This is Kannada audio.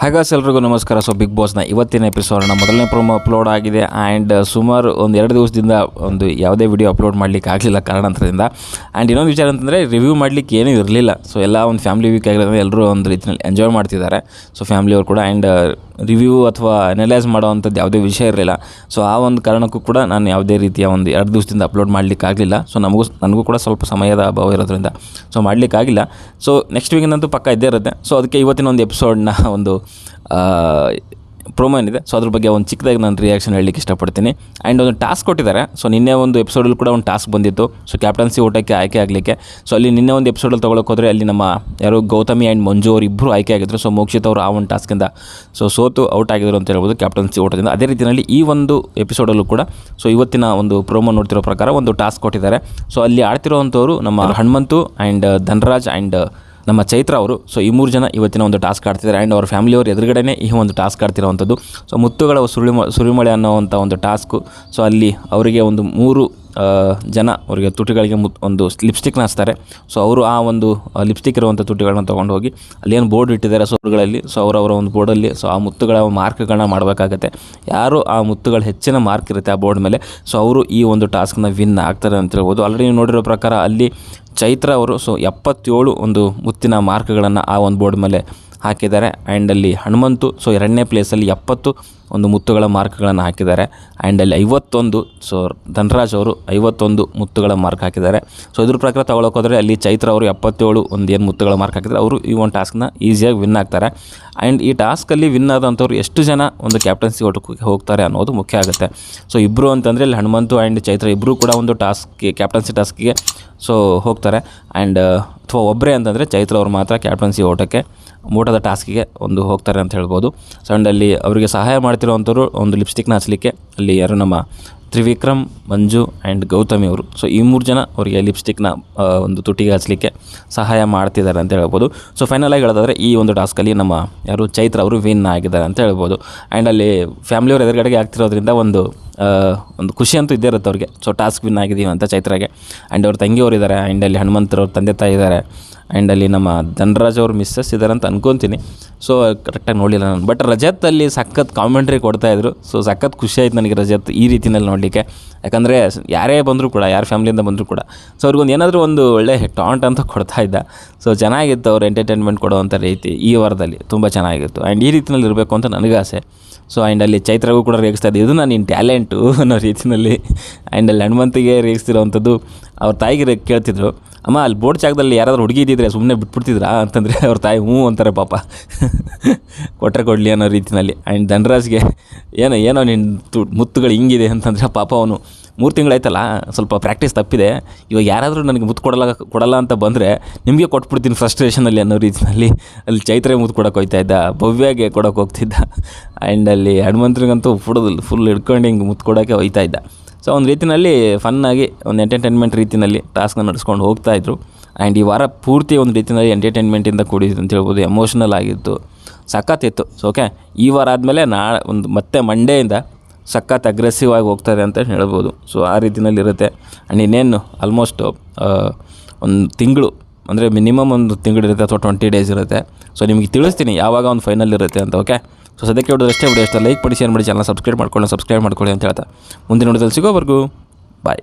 ಹಾಗಾಸ್ ಎಲ್ರಿಗೂ ನಮಸ್ಕಾರ. ಸೊ ಬಿಗ್ ಬಾಸ್ನ ಇವತ್ತಿನ ಎಪಿಸೋಡ್ನ ಮೊದಲನೇ ಪ್ರೊಮೋ ಅಪ್ಲೋಡ್ ಆಗಿದೆ ಆ್ಯಂಡ್ ಸುಮಾರು ಒಂದು ಎರಡು ದಿವಸದಿಂದ ಒಂದು ಯಾವುದೇ ವಿಡಿಯೋ ಅಪ್ಲೋಡ್ ಮಾಡಲಿಕ್ಕೆ ಆಗಲಿಲ್ಲ ಕಾರಣಾಂತರದಿಂದ. ಆ್ಯಂಡ್ ಇನ್ನೊಂದು ವಿಚಾರ ಅಂತಂದರೆ ರಿವ್ಯೂ ಮಾಡಲಿಕ್ಕೆ ಏನೂ ಇರಲಿಲ್ಲ. ಸೊ ಎಲ್ಲ ಒಂದು ಫ್ಯಾಮಿಲಿ ವೀಕ್ ಆಗಿರೋದ್ರಿಂದ ಎಲ್ಲರೂ ಒಂದು ರೀತಿಯಲ್ಲಿ ಎಂಜಾಯ್ ಮಾಡ್ತಿದ್ದಾರೆ. ಸೊ ಫ್ಯಾಮಿಲಿಯವರು ಕೂಡ ಆ್ಯಂಡ್ ರಿವ್ಯೂ ಅಥವಾ ಅನಲೈಸ್ ಮಾಡೋವಂಥದ್ದು ಯಾವುದೇ ವಿಷಯ ಇರಲಿಲ್ಲ. ಸೊ ಆ ಒಂದು ಕಾರಣಕ್ಕೂ ಕೂಡ ನಾನು ಯಾವುದೇ ರೀತಿಯ ಒಂದು ಎರಡು ದಿವಸದಿಂದ ಅಪ್ಲೋಡ್ ಮಾಡಲಿಕ್ಕಾಗಲಿಲ್ಲ. ಸೊ ನಮಗೂ ನನಗೂ ಕೂಡ ಸ್ವಲ್ಪ ಸಮಯದ ಅಭಾವ ಇರೋದ್ರಿಂದ. ಸೊ ಮಾಡಲಿಕ್ಕಾಗಿಲ್ಲ. ಸೊ ನೆಕ್ಸ್ಟ್ ವೀಕಿನಂತೂ ಪಕ್ಕ ಇದ್ದೇ ಇರುತ್ತೆ. ಸೊ ಅದಕ್ಕೆ ಇವತ್ತಿನ ಒಂದು ಎಪಿಸೋಡ್ನ ಒಂದು ಪ್ರೋಮೋ ಏನಿದೆ. ಸೊ ಅದ್ರ ಬಗ್ಗೆ ಒಂದು ಚಿಕ್ಕದಾಗಿ ನಾನು ರಿಯಾಕ್ಷನ್ ಹೇಳಲಿಕ್ಕೆ ಇಷ್ಟಪಡ್ತೀನಿ. ಆ್ಯಂಡ್ ಒಂದು ಟಾಸ್ಕ್ ಕೊಟ್ಟಿದ್ದಾರೆ. ಸೊ ನಿನ್ನೆ ಒಂದು ಎಪಿಸೋಡಲ್ಲಿ ಕೂಡ ಒಂದು ಟಾಸ್ಕ್ ಬಂದಿತ್ತು. ಸೊ ಕ್ಯಾಪ್ಟನ್ಸಿ ಊಟಕ್ಕೆ ಆಯ್ಕೆ ಆಗಲಿಕ್ಕೆ. ಸೊ ಅಲ್ಲಿ ನಿನ್ನೆ ಒಂದು ಎಪಿಸೋಡಲ್ಲಿ ತೊಗೊಳಕ್ಕೆ ಹೋದರೆ ಅಲ್ಲಿ ನಮ್ಮ ಯಾರು ಗೌತಮಿ ಆ್ಯಂಡ್ ಮಂಜು ಅವರು ಇಬ್ಬರು ಆಯ್ಕೆ ಆಗಿದ್ರು. ಸೊ ಮೋಕ್ಷಿತ್ ಅವರು ಆ ಒಂದು ಟಾಸ್ಕಿಂದ ಸೊ ಸೋತು ಔಟ್ ಆಗಿದ್ರು ಅಂತ ಹೇಳ್ಬೋದು ಕ್ಯಾಪ್ಟನ್ಸಿ ಊಟದಿಂದ. ಅದೇ ರೀತಿಯಲ್ಲಿ ಈ ಒಂದು ಎಪಿಸೋಡಲ್ಲೂ ಕೂಡ ಸೊ ಇವತ್ತಿನ ಒಂದು ಪ್ರೋಮೋ ನೋಡ್ತಿರೋ ಪ್ರಕಾರ ಒಂದು ಟಾಸ್ಕ್ ಕೊಟ್ಟಿದ್ದಾರೆ. ಸೊ ಅಲ್ಲಿ ಆಡ್ತಿರೋವಂಥವ್ರು ನಮ್ಮ ಹನುಮಂತು ಆ್ಯಂಡ್ ಧನರಾಜ್ ಆ್ಯಂಡ್ ನಮ್ಮ ಚೈತ್ರ ಅವರು ಸೊ ಈ ಮೂರು ಜನ ಇವತ್ತಿನ ಒಂದು ಟಾಸ್ಕ್ ಆಡ್ತಿದ್ದಾರೆ. ಆ್ಯಂಡ್ ಅವ್ರ ಫ್ಯಾಮಿಲಿಯವ್ರ ಎದುರುಗಡೆನೇ ಈ ಒಂದು ಟಾಸ್ಕ್ ಆಡ್ತಿರೋವಂಥದ್ದು. ಸೊ ಮುತ್ತುಗಳ ಸುರಿಮ, ಸುರಿಮಳೆ ಅನ್ನೋವಂಥ ಒಂದು ಟಾಸ್ಕು ಸೊ ಅಲ್ಲಿ ಅವರಿಗೆ ಒಂದು ಮೂರು ಜನ ಅವರಿಗೆ ತುಟಿಗಳಿಗೆ ಮುತ್ ಒಂದು ಲಿಪ್ಸ್ಟಿಕ್ನ ಹಚ್ತಾರೆ. ಸೊ ಅವರು ಆ ಒಂದು ಲಿಪ್ಸ್ಟಿಕ್ ಇರುವಂಥ ತುಟಿಗಳನ್ನ ತೊಗೊಂಡು ಹೋಗಿ ಅಲ್ಲೇನು ಬೋರ್ಡ್ ಇಟ್ಟಿದ್ದಾರೆ ಸೊ ಅವರುಗಳಲ್ಲಿ ಸೊ ಅವರವರ ಒಂದು ಬೋರ್ಡಲ್ಲಿ ಸೊ ಆ ಮುತ್ತುಗಳ ಮಾರ್ಕ್ಗಳನ್ನ ಮಾಡಬೇಕಾಗತ್ತೆ. ಯಾರು ಆ ಮುತ್ತುಗಳು ಹೆಚ್ಚಿನ ಮಾರ್ಕ್ ಇರುತ್ತೆ ಆ ಬೋರ್ಡ್ ಮೇಲೆ ಸೊ ಅವರು ಈ ಒಂದು ಟಾಸ್ಕ್ನ ವಿನ್ ಆಗ್ತಾರೆ ಅಂತ ಹೇಳ್ಬೋದು. ಆಲ್ರೆಡಿ ನೋಡಿರೋ ಪ್ರಕಾರ ಅಲ್ಲಿ ಚೈತ್ರ ಅವರು ಸೊ ಎಪ್ಪತ್ತೇಳು ಒಂದು ಮುತ್ತಿನ ಮಾರ್ಕ್ಗಳನ್ನು ಆ ಒಂದು ಬೋರ್ಡ್ ಮೇಲೆ ಹಾಕಿದ್ದಾರೆ. ಆ್ಯಂಡಲ್ಲಿ ಹನುಮಂತು ಸೊ ಎರಡನೇ ಪ್ಲೇಸಲ್ಲಿ ಎಪ್ಪತ್ತು ಒಂದು ಮುತ್ತುಗಳ ಮಾರ್ಕ್ಗಳನ್ನು ಹಾಕಿದ್ದಾರೆ. ಆ್ಯಂಡ್ ಅಲ್ಲಿ ಐವತ್ತೊಂದು ಸೊ ಧನರಾಜ್ ಅವರು ಐವತ್ತೊಂದು ಮುತ್ತುಗಳ ಮಾರ್ಕ್ ಹಾಕಿದ್ದಾರೆ. ಸೊ ಇದ್ರ ಪ್ರಕಾರ ತಗೊಳಕೋದ್ರೆ ಅಲ್ಲಿ ಚೈತ್ರ ಅವರು ಎಪ್ಪತ್ತೇಳು ಒಂದು ಏನು ಮುತ್ತುಗಳ ಮಾರ್ಕ್ ಹಾಕಿದ್ದಾರೆ. ಅವರು ಈ ಒಂದು ಟಾಸ್ಕ್ನ ಈಸಿಯಾಗಿ ವಿನ್ ಆಗ್ತಾರೆ. ಆ್ಯಂಡ್ ಈ ಟಾಸ್ಕಲ್ಲಿ ವಿನ್ ಆದಂಥವ್ರು ಎಷ್ಟು ಜನ ಒಂದು ಕ್ಯಾಪ್ಟನ್ಸಿ ಓಟಕ್ಕೆ ಹೋಗ್ತಾರೆ ಅನ್ನೋದು ಮುಖ್ಯ ಆಗುತ್ತೆ. ಸೊ ಇಬ್ಬರು ಅಂತಂದರೆ ಇಲ್ಲಿ ಹನುಮಂತು ಆ್ಯಂಡ್ ಚೈತ್ರ ಇಬ್ಬರು ಕೂಡ ಒಂದು ಟಾಸ್ಕ್ಗೆ ಕ್ಯಾಪ್ಟನ್ಸಿ ಟಾಸ್ಕಿಗೆ ಸೊ ಹೋಗ್ತಾರೆ. ಆ್ಯಂಡ್ ಅಥವಾ ಒಬ್ಬರೇ ಅಂತಂದರೆ ಚೈತ್ರ ಅವರು ಮಾತ್ರ ಕ್ಯಾಪ್ಟನ್ಸಿ ಓಟಕ್ಕೆ, ಓಟದ ಟಾಸ್ಕಿಗೆ ಒಂದು ಹೋಗ್ತಾರೆ ಅಂತ ಹೇಳ್ಬೋದು. ಸೊ ಆ್ಯಂಡ್ ಅಲ್ಲಿ ಅವರಿಗೆ ಸಹಾಯ ಮಾಡ್ತಿರೋವಂಥವ್ರು ಒಂದು ಲಿಪ್ಸ್ಟಿಕ್ನ ಹಚ್ಚಲಿಕ್ಕೆ ಅಲ್ಲಿ ಯಾರು ನಮ್ಮ ತ್ರಿವಿಕ್ರಮ್, ಮಂಜು ಆ್ಯಂಡ್ ಗೌತಮಿ ಅವರು. ಸೊ ಈ ಮೂರು ಜನ ಅವರಿಗೆ ಲಿಪ್ಸ್ಟಿಕ್ನ ಒಂದು ತುಟಿಗೆ ಹಚ್ಚಲಿಕ್ಕೆ ಸಹಾಯ ಮಾಡ್ತಿದ್ದಾರೆ ಅಂತ ಹೇಳ್ಬೋದು. ಸೊ ಫೈನಲಾಗಿ ಹೇಳೋದಾದರೆ ಈ ಒಂದು ಟಾಸ್ಕಲ್ಲಿ ನಮ್ಮ ಯಾರು ಚೈತ್ರ ಅವರು ವಿನ್ ಆಗಿದ್ದಾರೆ ಅಂತ ಹೇಳ್ಬೋದು. ಆ್ಯಂಡ್ ಅಲ್ಲಿ ಫ್ಯಾಮಿಲಿಯವ್ರ ಎದುರುಗಡೆಗೆ ಆಗ್ತಿರೋದ್ರಿಂದ ಒಂದು ಒಂದು ಖುಷಿ ಅಂತೂ ಇದ್ದೇ ಇರುತ್ತೆ ಅವ್ರಿಗೆ. ಸೊ ಟಾಸ್ಕ್ ವಿನ್ ಆಗಿದ್ದೀವಿ ಅಂತ ಚೈತ್ರಾಗೆ. ಆ್ಯಂಡ್ ಅವ್ರ ತಂಗಿಯವರು ಇದ್ದಾರೆ. ಆ್ಯಂಡ್ ಅಲ್ಲಿ ಹನುಮಂತರವ್ರ ತಂದೆ ತಾಯಿ ಇದ್ದಾರೆ. ಆ್ಯಂಡ್ ಅಲ್ಲಿ ನಮ್ಮ ಧನರಾಜ್ ಅವ್ರ ಮಿಸ್ಸಸ್ ಇದ್ದಾರೆ ಅಂತ ಅನ್ಕೊತೀನಿ. ಸೊ ಕರೆಕ್ಟಾಗಿ ನೋಡಿಲ್ಲ ನಾನು. ಬಟ್ ರಜತ್ ಅಲ್ಲಿ ಸಖತ್ ಕಾಮೆಂಟ್ರಿ ಕೊಡ್ತಾಯಿದ್ರು ಸೊ ಸಖತ್ ಖುಷಿ ಆಯ್ತು ನನಗೆ ರಜತ್ ಈ ರೀತಿನಲ್ಲಿ ನೋಡಲಿಕ್ಕೆ. ಯಾಕಂದರೆ ಯಾರೇ ಬಂದರೂ ಕೂಡ, ಯಾರ ಫ್ಯಾಮಿಲಿಯಿಂದ ಬಂದರೂ ಕೂಡ. ಸೊ ಅವ್ರಿಗೊಂದು ಏನಾದರೂ ಒಂದು ಒಳ್ಳೆ ಟಾಂಟ್ ಅಂತ ಕೊಡ್ತಾ ಇದ್ದ. ಸೊ ಚೆನ್ನಾಗಿತ್ತು ಅವ್ರು ಎಂಟರ್ಟೈನ್ಮೆಂಟ್ ಕೊಡುವಂಥ ರೀತಿ ಈ ವಾರದಲ್ಲಿ. ತುಂಬ ಚೆನ್ನಾಗಿತ್ತು. ಆ್ಯಂಡ್ ಈ ರೀತಿಯಲ್ಲಿ ಇರಬೇಕು ಅಂತ ನನಗೆ ಆಸೆ. ಸೊ ಆ್ಯಂಡ್ ಅಲ್ಲಿ ಚೈತ್ರಗೂ ಕೂಡ ರೇಗಿಸ್ತಾ ಇದ್ದೆ. ಇದು ನಾನು ನಿನ್ನ ಟ್ಯಾಲೆಂಟು ಅನ್ನೋ ರೀತಿಯಲ್ಲಿ ಆ್ಯಂಡ್ ಅಲ್ಲಿ ಹನುಮಂತಿಗೆ ರೇಗಿಸ್ತಿರೋವಂಥದ್ದು. ಅವ್ರ ತಾಯಿಗೆ ಕೇಳ್ತಿದ್ರು. ಅಮ್ಮ, ಅಲ್ಲಿ ಬೋರ್ಡ್ ಜಾಗದಲ್ಲಿ ಯಾರಾದರೂ ಹುಡುಗಿ ಇದ್ದಿದ್ರೆ ಸುಮ್ಮನೆ ಬಿಟ್ಬಿಡ್ತಿದ್ರಾ? ಅಂತಂದರೆ ಅವ್ರ ತಾಯಿ ಹ್ಞೂ ಅಂತಾರೆ ಪಾಪ. ಕೊಟ್ಟರೆ ಕೊಡಲಿ ಅನ್ನೋ ರೀತಿಯಲ್ಲಿ ಆ್ಯಂಡ್ ಧನರಾಜ್ಗೆ ಏನೋ ಏನೋ ನಿನ್ನ ತು, ಮುತ್ತುಗಳು ಹಿಂಗಿದೆ ಅಂತಂದರೆ ಪಾಪ ಅವನು. ಮೂರು ತಿಂಗಳಾಯ್ತಲ್ಲ, ಸ್ವಲ್ಪ ಪ್ರಾಕ್ಟೀಸ್ ತಪ್ಪಿದೆ. ಇವಾಗ ಯಾರಾದರೂ ನನಗೆ ಮುತ್ತು ಕೊಡಲ್ಲ ಕೊಡಲ್ಲ ಅಂತ ಬಂದರೆ ನಿಮಗೆ ಕೊಟ್ಬಿಡ್ತೀನಿ ಫ್ರಸ್ಟ್ರೇಷನಲ್ಲಿ ಅನ್ನೋ ರೀತಿಯಲ್ಲಿ ಅಲ್ಲಿ ಚೈತ್ರೆ ಮುತ್ತು ಕೊಡೋಕೆ ಹೋಗ್ತಾ ಇದ್ದ, ಭವ್ಯಾಗೆ ಕೊಡೋಕೆ ಹೋಗ್ತಿದ್ದ. ಆ್ಯಂಡ್ ಅಲ್ಲಿ ಹನುಮಂತರಿಗಂತೂ ಫುಡ್ ಫುಲ್ ಹಿಡ್ಕೊಂಡು ಹಿಂಗೆ ಮುತ್ತು ಕೊಡೋಕ್ಕೆ ಹೋಗ್ತಾ ಇದ್ದ. ಸೊ ಒಂದು ರೀತಿಯಲ್ಲಿ ಫನ್ನಾಗಿ ಒಂದು ಎಂಟರ್ಟೈನ್ಮೆಂಟ್ ರೀತಿಯಲ್ಲಿ ಟಾಸ್ಕ್ನ ನಡೆಸ್ಕೊಂಡು ಹೋಗ್ತಾ ಇದ್ರು. ಆ್ಯಂಡ್ ಈ ವಾರ ಪೂರ್ತಿ ಒಂದು ರೀತಿಯಲ್ಲಿ ಎಂಟರ್ಟೈನ್ಮೆಂಟಿಂದ ಕೂಡಿದ್ರು ಅಂತ ಹೇಳ್ಬೋದು. ಎಮೋಷ್ನಲ್ ಆಗಿತ್ತು. ಸಖತ್ತಿತ್ತು. ಸೊ ಓಕೆ ಈ ವಾರ ಆದಮೇಲೆ ನಾ ಒಂದು, ಮತ್ತೆ ಮಂಡೇಯಿಂದ ಸಖತ್ ಅಗ್ರೆಸಿವ್ ಆಗಿ ಹೋಗ್ತಾರೆ ಅಂತ ಹೇಳ್ಬೋದು. ಸೊ ಆ ರೀತಿಯಲ್ಲಿ ಇರುತ್ತೆ. ಆ್ಯಂಡ್ ಇನ್ನೇನು ಆಲ್ಮೋಸ್ಟ್ ಒಂದು ತಿಂಗಳು, ಅಂದರೆ ಮಿನಿಮಮ್ ಒಂದು ತಿಂಗಳು ಇರುತ್ತೆ ಅಥವಾ ಟ್ವೆಂಟಿ ಡೇಸ್ ಇರುತ್ತೆ. ಸೊ ನಿಮಗೆ ತಿಳಿಸ್ತೀನಿ ಯಾವಾಗ ಒಂದು ಫೈನಲ್ ಇರುತ್ತೆ ಅಂತ ಓಕೆ ಸೊ ಸದ್ಯಕ್ಕೆ ನೋಡಿದ್ರೆ ಅಷ್ಟೇ ಬಿಡಿ ಅಷ್ಟೇ ಲೈಕ್ ಮಾಡಿ ಶೇರ್ ಮಾಡಿ ಚಾನಲ್ ಸಬ್ಸ್ಕ್ರೈಬ್ ಮಾಡ್ಕೊಳ್ಳಿ ಸಬ್ಸ್ಕ್ರೈಬ್ ಮಾಡ್ಕೊಳ್ಳಿ ಅಂತ ಹೇಳ್ತಾ. ಮುಂದಿನ ನೋಡಿದಲ್ಲಿ ಸಿಗೋವರೆಗೂ ಬಾಯ್